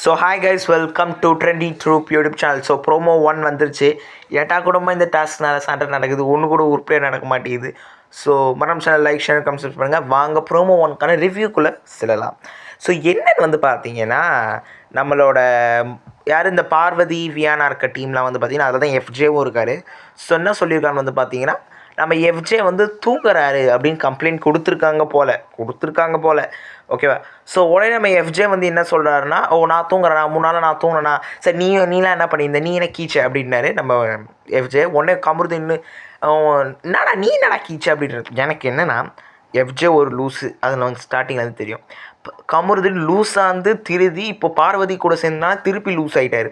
So hi guys welcome to trendy troop YouTube channel so promo one வந்துருச்சு. ஏட்டா கூடமா இந்த டாஸ்க்னால சண்டை நடக்குது? ஒன்று கூட உருப்படியாக நடக்க மாட்டேங்குது. ஸோ மரம் சேனல் லைக் ஷேர் கமெண்ட் பண்ணுங்கள் வாங்க ப்ரோமோ ஒன்க்கான ரிவ்யூக்குள்ளே செல்லலாம். ஸோ என்னன்னு வந்து பார்த்தீங்கன்னா நம்மளோட யார் இந்த பார்வதி வியானா இருக்க டீம்லாம் வந்து பார்த்தீங்கன்னா அதில் தான் எஃப்ஜேவும் இருக்கார். ஸோ என்ன சொல்லியிருக்கான்னு வந்து பார்த்தீங்கன்னா நம்ம எஃப்ஜே வந்து தூங்குறாரு அப்படின்னு கம்ப்ளைண்ட் கொடுத்துருக்காங்க போல். கொடுத்துருக்காங்க போல். ஓகேவா ஸோ உடனே நம்ம எஃப்ஜே வந்து என்ன சொல்கிறாருன்னா ஓ நான் தூங்குறேனா? மூணு நாள் நான் தூங்கினேனா? சரி நீ நீலாம் என்ன பண்ணியிருந்த நீ என்ன கீச்ச? அப்படின்னாரு நம்ம எஃப்ஜே உடனே கமருது இன்னும் என்னடா நீ என்னடா கீச்ச? அப்படின்றது எனக்கு என்னென்னா எஃப்ஜே ஒரு லூஸு அதில் வந்து ஸ்டார்டிங்லேருந்து வந்து தெரியும். கமருதீன் லூஸாக இருந்து திருதி இப்போ பார்வதி கூட சேர்ந்தா திருப்பி லூஸ் ஆகிட்டாரு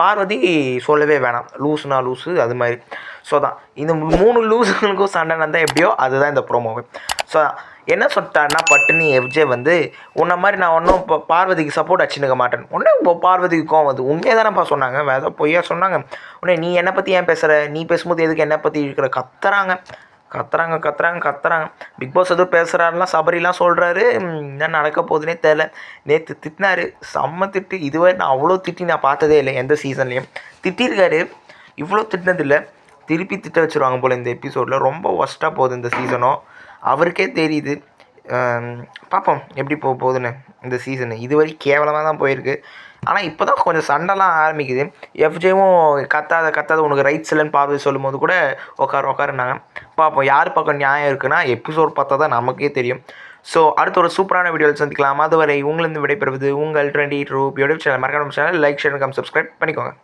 பார்வதி சொல்லவே வேணாம். லூஸ்னா லூஸு அது மாதிரி. ஸோ தான். இந்த மூணு லூஸுங்களுக்கும் சண்டை நடந்தால் எப்படியோ அதுதான் இந்த ப்ரோமோவே ஸோ என்ன சொல்லிட்டாருன்னா பட்டுனி எஃப்ஜே வந்து உன்ன மாதிரி நான் ஒன்றும் இப்போ பார்வதிக்கு சப்போர்ட் அச்சுனுக்க மாட்டேன். உடனே இப்போ பார்வதிக்கு கோவம் வந்து உண்மையாக தானேப்பா சொன்னாங்க. வேற பொய்யா சொன்னாங்க. உடனே நீ என்னை பற்றி ஏன் பேசுகிற நீ பேசும்போது எதுக்கு என்னை பற்றி இருக்கிற கத்துறாங்க. கத்துறாங்க கத்துறாங்க கத்துறாங்க. பிக் பாஸ் எதுவும் பேசுகிறாருலாம் சபரிலாம் சொல்கிறாரு என்ன நடக்க போகுதுன்னே தெரில நேற்று திட்டினாரு. செம்ம திட்டு. இதுவரை நான் அவ்வளோ திட்டி நான் பார்த்ததே இல்லை எந்த சீசன்லேயும். திட்டிருக்காரு இவ்வளோ திட்டினதில்லை. திருப்பி திட்ட வச்சுருவாங்க போல் இந்த எபிசோடில். ரொம்ப ஒஸ்ட்டாக போகுது இந்த சீசனும் அவருக்கே தெரியுது. பார்ப்போம். எப்படி போக போகுதுன்னு இந்த சீசனு. இதுவரை கேவலமாக தான் போயிருக்கு. ஆனால் இப்போ தான் கொஞ்சம் சண்டைலாம் ஆரம்பிக்குது. எஃப்ஜேவும் கத்தாத கத்தாத உனக்கு ரைட்ஸ் இல்லைன்னு பார்த்து சொல்லும் போது கூட உட்கார உட்காருனாங்க பார்ப்போம் யார் பக்கம் நியாயம் இருக்குன்னா எபிசோட் பார்த்தா தான் நமக்கே தெரியும். ஸோ அடுத்த ஒரு சூப்பரான வீடியோவில் சந்திக்கலாம். அதுவரை உங்களிருந்து விடைபெறுவது உங்கள் ட்ரெண்டி ட்ரூப் யூடியூப் சேனல் மறக்காம channel like share come subscribe பண்ணிக்கோங்க.